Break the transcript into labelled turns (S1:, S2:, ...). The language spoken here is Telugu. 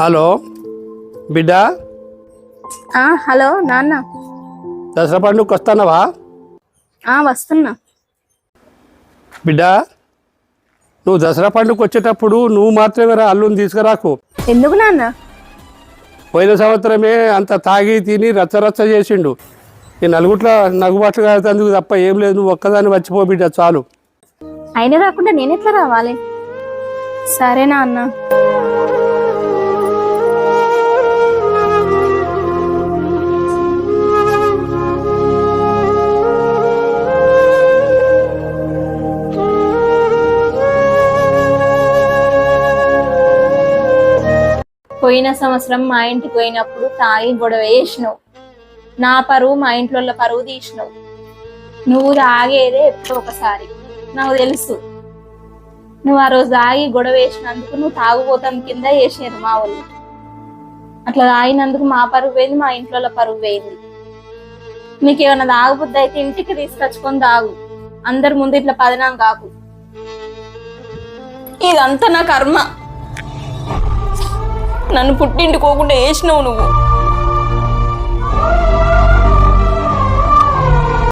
S1: హలో బిడ్డ
S2: హలో నాన్న.
S1: దసరా పండుగకి వస్తానవా
S2: వస్తున్నా.
S1: బిడ్డ నువ్వు దసరా పండుగకి వచ్చేటప్పుడు నువ్వు మాత్రమే రా అల్లుని తీసుకురాకు.
S2: ఎందుకు నాన్న?
S1: పోయిన సంవత్సరమే అంత తాగి తిని రచ్చ రచ్చ చేసిండు. ఈ నలుగుట్ల నగుబాట్లు కాదందుకు తప్ప ఏం లేదు నువ్వు ఒక్కదాన్ని వచ్చిపో బిడ్డ చాలు.
S2: అయినా రాకుండా నేను ఎట్లా రావాలి? సరే నాన్న. పోయిన సంవత్సరం మా ఇంటికి పోయినప్పుడు తాగి గొడవ వేసినావు నా పరువు మా ఇంట్లో పరువు తీసినావు. నువ్వు తాగేదే ఎప్పుడో ఒకసారి. నాకు తెలుసు. నువ్వు ఆ రోజు తాగి గొడవ వేసినందుకు నువ్వు తాగుపోతాం కింద వేసినారు మా వాళ్ళు. అట్లా తాగినందుకు మా పరువు పోయింది మా ఇంట్లో పరువు పోయింది. నీకు ఏమైనా తాగుబుద్ది అయితే ఇంటికి తీసుకొచ్చుకొని తాగు. అందరి ముందు ఇట్లా పదనాం కాకు.
S3: ఇదంతా నా కర్మ. నన్ను పుట్టింటికోకుండా వేసినావు నువ్వు.